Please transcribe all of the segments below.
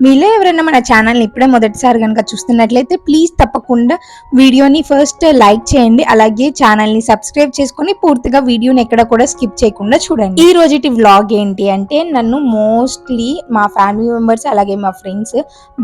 మీలో ఎవరైనా మన ఛానల్ని ఇప్పుడే మొదటిసారి కనుక చూస్తున్నట్లయితే ప్లీజ్ తప్పకుండా వీడియోని ఫస్ట్ లైక్ చేయండి. అలాగే ఛానల్ని సబ్స్క్రైబ్ చేసుకొని పూర్తిగా వీడియోని ఎక్కడ కూడా స్కిప్ చేయకుండా చూడండి. ఈ రోజుటి వ్లాగ్ ఏంటి అంటే నన్ను మోస్ట్లీ మా ఫ్యామిలీ మెంబర్స్ అలాగే మా ఫ్రెండ్స్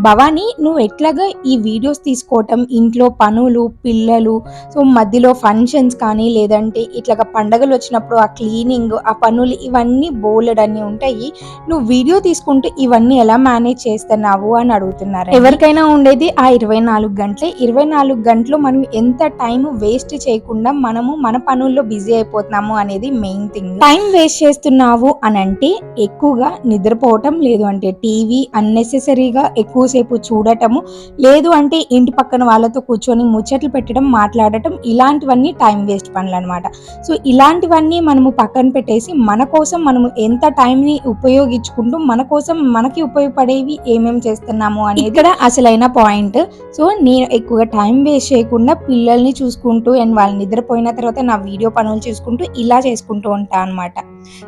భవానీ నువ్వు ఎట్లాగా ఈ వీడియోస్ తీసుకోవటం ఇంట్లో పనులు పిల్లలు సో మధ్యలో ఫంక్షన్స్ కానీ లేదంటే ఇట్లాగా పండగలు వచ్చినప్పుడు ఆ క్లీనింగ్ ఆ పనులు ఇవన్నీ బోలెడ్ అన్ని ఉంటాయి. నువ్వు వీడియో తీసుకుంటూ ఇవన్నీ ఎలా మేనేజ్ చేస్తున్నావు అని అడుగుతున్నారు ఎవరికైనా ఉండేది ఆ ఇరవై నాలుగు గంటలే. ఇరవై నాలుగు గంటలు మనం ఎంత టైం వేస్ట్ చేయకుండా మనము మన పనుల్లో బిజీ అయిపోతున్నాము అనేది మెయిన్ థింగ్ టైం వేస్ట్ చేస్తున్నావు అని అంటే ఎక్కువగా నిద్రపోవటం లేదు అంటే టీవీ అన్నెసెసరీగా ఎక్కువసేపు చూడటము లేదు అంటే ఇంటి పక్కన వాళ్ళతో కూర్చొని ముచ్చట్లు పెట్టడం మాట్లాడటం ఇలాంటివన్నీ టైం వేస్ట్ పనులు అనమాట సో ఇలాంటివన్నీ మనము పక్కన పెట్టేసి మన కోసం మనము ఎంత టైంని ఉపయోగించుకుంటూ మన కోసం మనకి ఉపయోగపడేవి ఏమేమి చేస్తున్నాము అని ఇక్కడ అసలైన పాయింట్. సో నేను ఎక్కువగా టైం వేస్ట్ చేయకుండా పిల్లల్ని చూసుకుంటూ అండ్ వాళ్ళు నిద్రపోయిన తర్వాత నా వీడియో పనులు చూసుకుంటూ ఇలా చేసుకుంటూ ఉంటాను అనమాట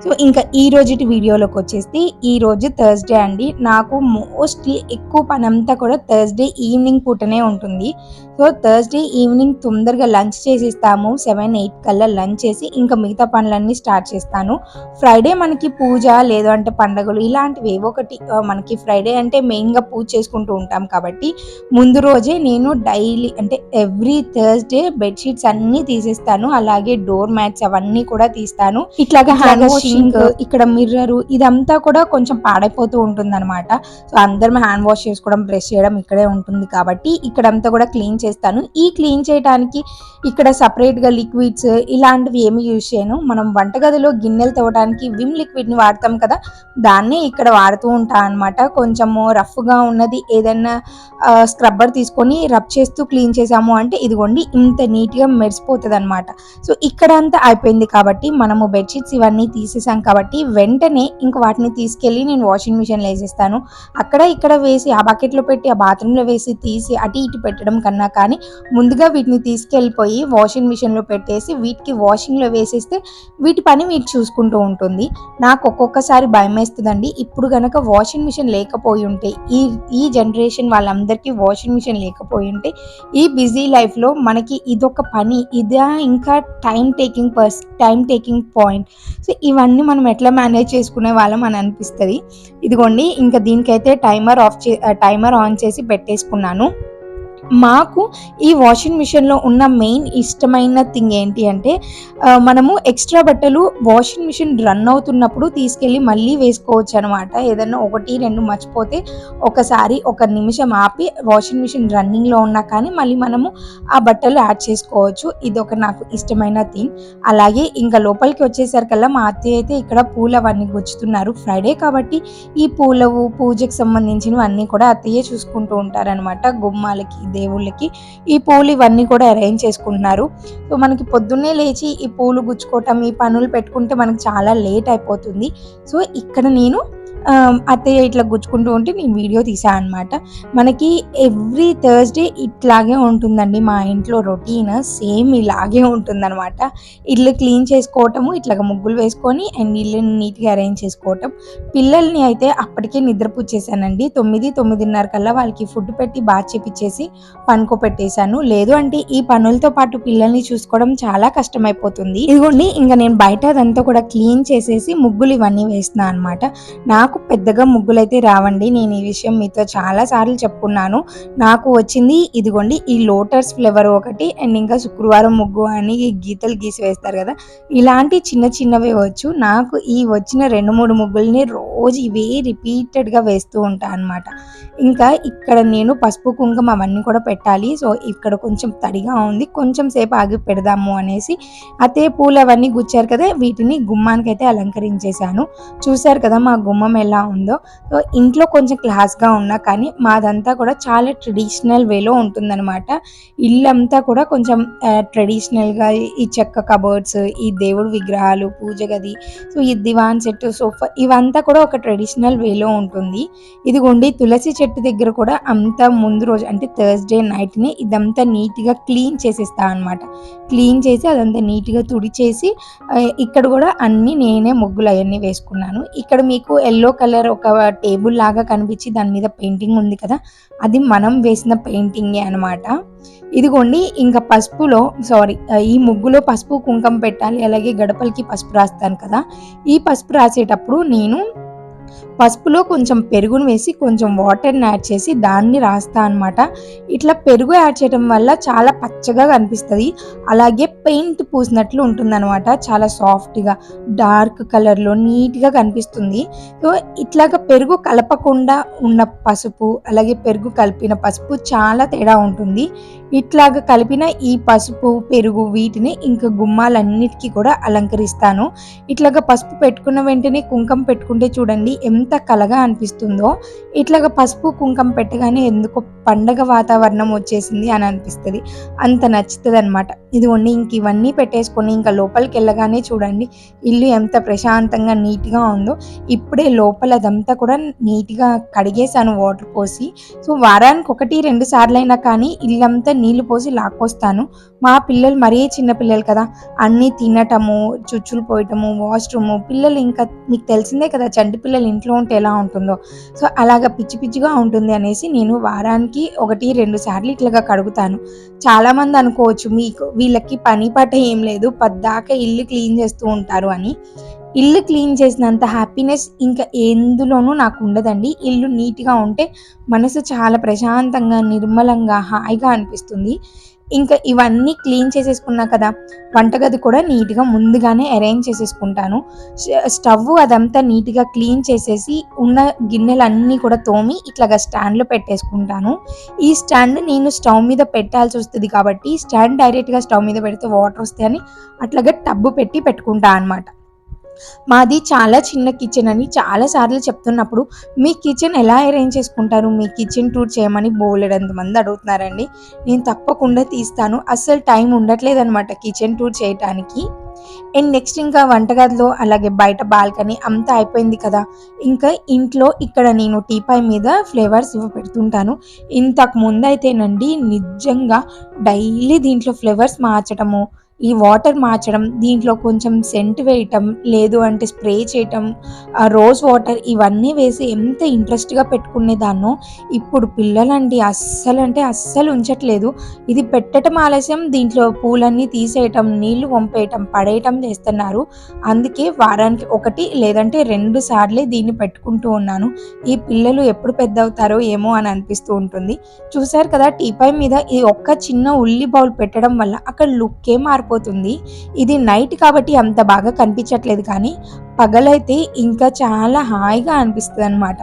సో ఇంకా ఈ రోజుటి వీడియోలోకి వచ్చేసి ఈ రోజు థర్స్డే అండి. నాకు మోస్ట్లీ ఎక్కువ పని అంతా కూడా థర్స్డే ఈవినింగ్ పూటనే ఉంటుంది. సో థర్స్డే ఈవినింగ్ తొందరగా లంచ్ చేసిస్తాము. సెవెన్ ఎయిట్ కల్లా లంచ్ చేసి ఇంకా మిగతా పనులన్నీ స్టార్ట్ చేస్తాను. ఫ్రైడే మనకి పూజ లేదు అంటే పండగలు ఇలాంటివి ఏవో ఒకటి మనకి ఫ్రైడే అంటే మెయిన్గా పూజ చేసుకుంటూ ఉంటాం కాబట్టి ముందు రోజే నేను డైలీ అంటే ఎవ్రీ థర్స్డే బెడ్షీట్స్ అన్నీ తీసేస్తాను. అలాగే డోర్ మ్యాట్స్ అవన్నీ కూడా తీస్తాను. ఇట్లాగా హ్యాండ్ వాషింగ్ ఇక్కడ మిర్రర్ ఇదంతా కూడా కొంచెం పాడైపోతూ ఉంటుంది అనమాట సో అందరం హ్యాండ్ వాష్ చేసుకోవడం బ్రష్ చేయడం ఇక్కడే ఉంటుంది కాబట్టి ఇక్కడంతా కూడా క్లీన్ చేస్తాను. ఈ క్లీన్ చేయడానికి ఇక్కడ separate గా లిక్విడ్స్ ఇలాంటివి ఏమి యూజ్ చేయను. మనం వంటగదిలో గిన్నెలు తవ్వడానికి విమ్ లిక్విడ్ని వాడతాం కదా దాన్నే ఇక్కడ వాడుతూ ఉంటాను అనమాట కొంచెము రఫ్గా ఉన్నది ఏదైనా స్క్రబ్బర్ తీసుకొని రబ్ చేస్తూ క్లీన్ చేసాము అంటే ఇదిగోండి ఇంత నీట్గా మెరిసిపోతుంది అనమాట సో ఇక్కడ అంతా అయిపోయింది కాబట్టి మనము బెడ్షీట్స్ ఇవన్నీ తీసేసాం కాబట్టి వెంటనే ఇంక వాటిని తీసుకెళ్ళి నేను వాషింగ్ మిషన్లో వేసేస్తాను. అక్కడ ఇక్కడ వేసి ఆ బకెట్లో పెట్టి ఆ బాత్రూంలో వేసి తీసి అటు ఇటు పెట్టడం కన్నా కానీ ముందుగా వీటిని తీసుకెళ్ళిపోయి వాషింగ్ మిషన్లో పెట్టేసి వీటికి వాషింగ్లో వేసేస్తే వీటి పని వీటి చూసుకుంటూ ఉంటుంది. నాకు ఒక్కొక్కసారి భయం వేస్తుందండి. ఇప్పుడు కనుక వాషింగ్ మిషన్ లేకపోయి ఉంటే ఈ ఈ జనరేషన్ వాళ్ళందరికీ వాషింగ్ మిషన్ లేకపోయి ఉంటే ఈ బిజీ లైఫ్లో మనకి ఇదొక పని. ఇదా ఇంకా టైం టేకింగ్ పర్స్ టైం టేకింగ్ పాయింట్. సో ఇవన్నీ మనం ఎట్లా మేనేజ్ చేసుకునే వాళ్ళం అని అనిపిస్తుంది. ఇదిగోండి ఇంకా దీనికైతే టైమర్ ఆఫ్ చే టైమర్ ఆన్ చేసి పెట్టేసుకున్నాను. మాకు ఈ వాషింగ్ మిషన్లో ఉన్న మెయిన్ ఇష్టమైన థింగ్ ఏంటి అంటే మనము ఎక్స్ట్రా బట్టలు వాషింగ్ మిషన్ రన్ అవుతున్నప్పుడు తీసుకెళ్ళి మళ్ళీ వేసుకోవచ్చు అనమాట ఏదన్నా ఒకటి రెండు మర్చిపోతే ఒకసారి ఒక నిమిషం ఆపి వాషింగ్ మిషన్ రన్నింగ్లో ఉన్నా కానీ మళ్ళీ మనము ఆ బట్టలు యాడ్ చేసుకోవచ్చు. ఇది ఒక నాకు ఇష్టమైన థింగ్ అలాగే ఇంకా లోపలికి వచ్చేసరికల్లా మా అత్తయ్య అయితే ఇక్కడ పూలు అవన్నీ గుచ్చుతున్నారు. ఫ్రైడే కాబట్టి ఈ పూలవు పూజకు సంబంధించినవి అన్నీ కూడా అత్తయ్య చూసుకుంటూ ఉంటారనమాట గుమ్మాలకి దేవుళ్ళకి ఈ పూలు ఇవన్నీ కూడా అరేంజ్ చేసుకుంటున్నారు. సో మనకి పొద్దున్నే లేచి ఈ పూలు గుచ్చుకోవటం ఈ పనులు పెట్టుకుంటే మనకి చాలా లేట్ అయిపోతుంది. సో ఇక్కడ నేను అత్తయ్య ఇట్లా గుచ్చుకుంటూ ఉంటే నేను వీడియో తీసా అనమాట మనకి ఎవ్రీ థర్స్డే ఇట్లాగే ఉంటుందండి మా ఇంట్లో రొటీన్. సేమ్ ఇలాగే ఉంటుందన్నమాట. ఇల్లు క్లీన్ చేసుకోవటము ఇట్లాగ ముగ్గులు వేసుకొని అండ్ ఇల్లుని నీట్గా అరేంజ్ చేసుకోవటం. పిల్లల్ని అయితే అప్పటికే నిద్రపుచ్చేసానండి తొమ్మిది తొమ్మిదిన్నర కల్లా వాళ్ళకి ఫుడ్ పెట్టి బాగా చేపించేసి పనుకోపెట్టేశాను. లేదు అంటే ఈ పనులతో పాటు పిల్లల్ని చూసుకోవడం చాలా కష్టమైపోతుంది. ఇదిగోండి ఇంకా నేను బయట అదంతా కూడా క్లీన్ చేసేసి ముగ్గులు ఇవన్నీ వేస్తున్నాను అనమాట నాకు పెద్దగా ముగ్గులైతే రావండి. నేను ఈ విషయం మీతో చాలా సార్లు చెప్పుకున్నాను. నాకు వచ్చింది ఇదిగోండి ఈ లోటస్ ఫ్లేవర్ ఒకటి అండ్ ఇంకా శుక్రవారం ముగ్గు అని ఈ గీతలు గీసి వేస్తారు కదా. ఇలాంటి చిన్న చిన్నవి వచ్చు నాకు ఈ వచ్చిన రెండు మూడు ముగ్గుల్ని రోజు ఇవే రిపీటెడ్గా వేస్తూ ఉంటాను అనమాట ఇంకా ఇక్కడ నేను పసుపు కుంకుమ అవన్నీ కూడా పెట్టాలి. సో ఇక్కడ కొంచెం తడిగా ఉంది. కొంచెం సేపు ఆగి పెడదాము అనేసి అతే పూలు అవన్నీ గుచ్చారు కదా. వీటిని గుమ్మానికి అయితే అలంకరించేశాను. చూశారు కదా మా గుమ్మం ఎలా ఉందో. సో ఇంట్లో కొంచెం క్లాస్గా ఉన్నా కానీ మాదంతా కూడా చాలా ట్రెడిషనల్ వేలో ఉంటుందన్నమాట. ఇల్లంతా కూడా కొంచెం ట్రెడిషనల్గా ఈ చెక్క కబోర్డ్స్ ఈ దేవుడు విగ్రహాలు పూజ గది సో ఈ దివాన్ చెట్టు సోఫా ఇవంతా కూడా ఒక ట్రెడిషనల్ వేలో ఉంటుంది. ఇదిగోండి తులసి చెట్టు దగ్గర కూడా అంతా ముందు రోజు అంటే థర్స్డే నైట్ని ఇదంతా నీట్గా క్లీన్ చేసేస్తా అనమాట క్లీన్ చేసి అదంతా నీట్గా తుడిచేసి ఇక్కడ కూడా అన్ని నేనే ముగ్గులు అవన్నీ వేసుకున్నాను. ఇక్కడ మీకు ఎల్లో ఎల్లో కలర్ ఒక టేబుల్ లాగా కనిపించి దాని మీద పెయింటింగ్ ఉంది కదా అది మనం వేసిన పెయింటింగే అనమాట ఇదిగోండి ఇంకా పసుపులో సారీ ఈ ముగ్గులో పసుపు కుంకం పెట్టాలి అలాగే గడపలకి పసుపు రాస్తాను కదా. ఈ పసుపు రాసేటప్పుడు నేను పసుపులో కొంచెం పెరుగును వేసి కొంచెం వాటర్ని యాడ్ చేసి దాన్ని రాస్తా అనమాట ఇట్లా పెరుగు యాడ్ చేయడం వల్ల చాలా పచ్చగా కనిపిస్తుంది. అలాగే పెయింట్ పూసినట్లు ఉంటుందన్నమాట చాలా సాఫ్ట్గా డార్క్ కలర్లో నీట్గా కనిపిస్తుంది. సో ఇట్లాగా పెరుగు కలపకుండా ఉన్న పసుపు అలాగే పెరుగు కలిపిన పసుపు చాలా తేడా ఉంటుంది. ఇట్లాగా కలిపిన ఈ పసుపు పెరుగు వీటిని ఇంకా గుమ్మాలన్నిటికీ కూడా అలంకరిస్తాను. ఇట్లాగా పసుపు పెట్టుకున్న వెంటనే కుంకం పెట్టుకుంటే చూడండి ఎంత కలగా అనిపిస్తుందో ఇట్లాగా పసుపు కుంకం పెట్టగానే ఎందుకో పండగ వాతావరణం వచ్చేసింది అని అనిపిస్తుంది. అంత నచ్చుతుంది అనమాట ఇదిగోండి ఇంక ఇవన్నీ పెట్టేసుకొని ఇంకా లోపలికి వెళ్ళగానే చూడండి ఇల్లు ఎంత ప్రశాంతంగా నీట్గా ఉందో. ఇప్పుడే లోపల అదంతా కూడా నీట్గా కడిగేసాను వాటర్ పోసి. సో వారానికి ఒకటి రెండు సార్లు అయినా కానీ ఇల్లంతా నీళ్ళు పోసి లాక్కొస్తాను. మా పిల్లలు మరీ చిన్న పిల్లలు కదా అన్నీ తినటము చుచ్చులు పోయటము వాష్రూము పిల్లలు ఇంకా మీకు తెలిసిందే కదా చంటి పిల్లలు ఇంట్లో ఉంటే ఎలా ఉంటుందో. సో అలాగ పిచ్చి పిచ్చిగా ఉంటుంది అనేసి నేను వారానికి ఒకటి రెండు సార్లు ఇట్లాగా కడుగుతాను. చాలామంది అనుకోవచ్చు మీకు వీళ్ళకి పని పాట ఏం లేదు పద్దాక ఇల్లు క్లీన్ చేస్తూ ఉంటారు అని. ఇల్లు క్లీన్ చేసినంత హ్యాపీనెస్ ఇంకా ఎందులోనూ నాకు ఉండదండి. ఇల్లు నీట్గా ఉంటే మనసు చాలా ప్రశాంతంగా నిర్మలంగా హాయిగా అనిపిస్తుంది. ఇంకా ఇవన్నీ క్లీన్ చేసేసుకున్నా కదా వంటగది కూడా నీట్గా ముందుగానే అరేంజ్ చేసేసుకుంటాను. స్టవ్ అదంతా నీట్గా క్లీన్ చేసేసి ఉన్న గిన్నెలన్నీ కూడా తోమి ఇట్లాగా స్టాండ్లో పెట్టేసుకుంటాను. ఈ స్టాండ్ నేను స్టవ్ మీద పెట్టాల్సి వస్తుంది కాబట్టి స్టాండ్ డైరెక్ట్గా స్టవ్ మీద పెడితే వాటర్ వస్తాయని అట్లాగే టబ్బు పెట్టి పెట్టుకుంటా అనమాట మాది చాలా చిన్న కిచెన్ అని చాలా సార్లు చెప్తున్నప్పుడు మీ కిచెన్ ఎలా అరేంజ్ చేసుకుంటారు? మీ కిచెన్ టూర్ చేయమని బోలెడంత మంది అడుగుతున్నారండి. నేను తప్పకుండా తీస్తాను. అస్సలు టైం ఉండట్లేదు అనమాట కిచెన్ టూర్ చేయటానికి. అండ్ నెక్స్ట్ ఇంకా వంటగదిలో అలాగే బయట బాల్కనీ అంతా అయిపోయింది కదా. ఇంకా ఇంట్లో ఇక్కడ నేను టీపాయ్ మీద ఫ్లేవర్స్ ఇవ్వ పెడుతుంటాను. ఇంతకు ముందు అయితేనండి నిజంగా డైలీ దీంట్లో ఫ్లేవర్స్ మార్చడము ఈ వాటర్ మార్చడం దీంట్లో కొంచెం సెంట్ వేయటం లేదు అంటే స్ప్రే చేయటం ఆ రోజ్ వాటర్ ఇవన్నీ వేసి ఎంత ఇంట్రెస్ట్గా పెట్టుకునేదాన్నో ఇప్పుడు పిల్లలండి అస్సలు అంటే అస్సలు ఉంచట్లేదు. ఇది పెట్టడం ఆలస్యం దీంట్లో పూలన్నీ తీసేయటం నీళ్ళు వంపేయటం పడేయటం చేస్తున్నారు. అందుకే వారానికి ఒకటి లేదంటే రెండు సార్లే దీన్ని పెట్టుకుంటూ ఉన్నాను. ఈ పిల్లలు ఎప్పుడు పెద్ద అవుతారో ఏమో అని అనిపిస్తూ ఉంటుంది. చూసారు కదా టీపాయ్ మీద ఈ ఒక్క చిన్న ఉల్లి బౌల్ పెట్టడం వల్ల అక్కడ లుక్కే మారిపోతుంది ఇది నైట్ కాబట్టి అంత బాగా కనిపించట్లేదు కానీ పగలైతే ఇంకా చాలా హాయిగా అనిపిస్తుంది అనమాట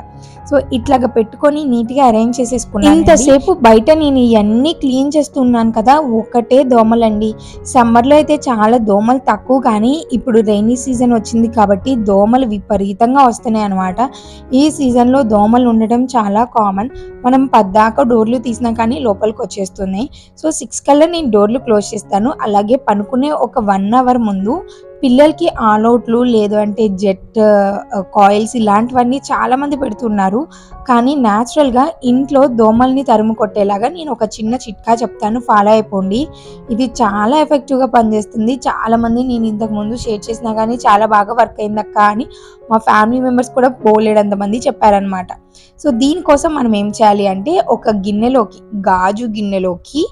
సో ఇట్లాగా పెట్టుకొని నీట్గా అరేంజ్ చేసేసుకున్నాను ఇంతసేపు బయట నేను ఇవన్నీ క్లీన్ చేస్తున్నాను కదా ఒకటే దోమలండి. సమ్మర్లో అయితే చాలా దోమలు తక్కువ కానీ ఇప్పుడు రైనీ సీజన్ వచ్చింది కాబట్టి దోమలు విపరీతంగా వస్తున్నాయి అనమాట ఈ సీజన్లో దోమలు ఉండడం చాలా కామన్. మనం పద్దాక డోర్లు తీసినా కానీ లోపలికి వచ్చేస్తున్నాయి. సో సిక్స్ కల్లా నేను డోర్లు క్లోజ్ చేస్తాను. అలాగే పనుకునే ఒక వన్ అవర్ ముందు పిల్లలకి ఆల్అవుట్లు లేదు అంటే జెట్ కాయిల్స్ ఇలాంటివన్నీ చాలామంది పెడుతున్నారు. కానీ న్యాచురల్గా ఇంట్లో దోమల్ని తరుము కొట్టేలాగా నేను ఒక చిన్న చిట్కా చెప్తాను. ఫాలో అయిపోండి. ఇది చాలా ఎఫెక్టివ్గా పనిచేస్తుంది. చాలామంది నేను ఇంతకు ముందు షేర్ చేసినా కానీ చాలా బాగా వర్క్ అయిందక్క అని మా ఫ్యామిలీ మెంబర్స్ కూడా పోలేడంతమంది చెప్పారనమాట సో దీనికోసం మనం ఏం చేయాలి అంటే ఒక గిన్నెలోకి గాజు గిన్నెలోకి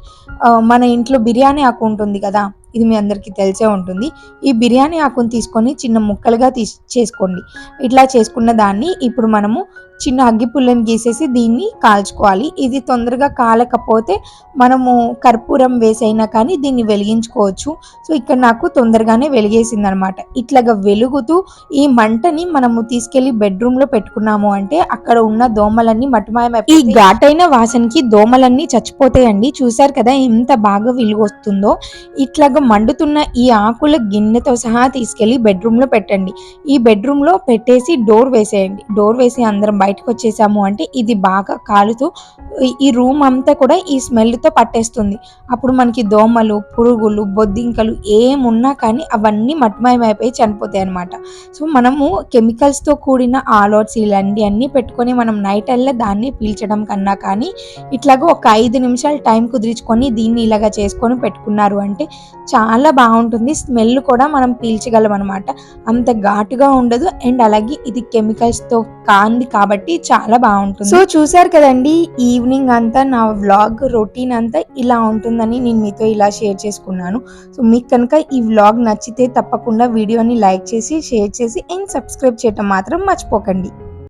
మన ఇంట్లో బిర్యానీ ఆకు ఉంటుంది కదా ఇది మీ అందరికీ తెలిసే ఉంటుంది. ఈ బిర్యానీ ఆకుని తీసుకొని చిన్న ముక్కలుగా తీసి చేసుకోండి. ఇట్లా చేసుకున్న దాన్ని ఇప్పుడు మనము చిన్న అగ్గి పుల్లని గీసేసి దీన్ని కాల్చుకోవాలి. ఇది తొందరగా కాలకపోతే మనము కర్పూరం వేసైనా కానీ దీన్ని వెలిగించుకోవచ్చు. సో ఇక్కడ నాకు తొందరగానే వెలిగేసింది అనమాట ఇట్లాగా వెలుగుతూ ఈ మంటని మనము తీసుకెళ్ళి బెడ్రూమ్లో పెట్టుకున్నాము అంటే అక్కడ ఉన్న దోమలన్నీ మటుమాయమై ఈ ఘాటైన వాసనకి దోమలన్నీ చచ్చిపోతాయండి. చూసారు కదా ఎంత బాగా వెలుగు వస్తుందో? ఇట్లాగా మండుతున్న ఈ ఆకుల గిన్నెతో సహా తీసుకెళ్ళి బెడ్రూమ్లో పెట్టండి. ఈ బెడ్రూమ్లో పెట్టేసి డోర్ వేసేయండి. డోర్ వేసి అందరం బయటకు వచ్చేసాము అంటే ఇది బాగా కాలుతూ ఈ- రూమ్ అంతా కూడా ఈ స్మెల్తో పట్టేస్తుంది. అప్పుడు మనకి దోమలు పురుగులు బొద్దింకలు ఏమున్నా కానీ అవన్నీ మటుమాయమైపోయి చనిపోతాయి అనమాట సో మనము కెమికల్స్తో కూడిన ఆలోట్స్ ఇలాంటి అన్ని పెట్టుకొని మనం నైట్ అల్లా దాన్ని పీల్చడం కన్నా కానీ ఇట్లాగో ఒక ఐదు నిమిషాలు టైం కుదిరించుకొని దీన్ని ఇలాగా చేసుకొని పెట్టుకున్నారు అంటే చాలా బాగుంటుంది. స్మెల్ కూడా మనం పీల్చగలం అనమాట అంత ఘాటుగా ఉండదు. అండ్ అలాగే ఇది కెమికల్స్తో కాంది కాబట్టి చాలా బాగుంటుంది. సో చూసారు కదండి ఈవినింగ్ అంతా నా వ్లాగ్ రొటీన్ అంతా ఇలా ఉంటుందని నేను మీతో ఇలా షేర్ చేసుకున్నాను. సో మీకు కనుక ఈ వ్లాగ్ నచ్చితే తప్పకుండా వీడియోని లైక్ చేసి షేర్ చేసి అండ్ సబ్స్క్రైబ్ చేయటం మాత్రం మర్చిపోకండి.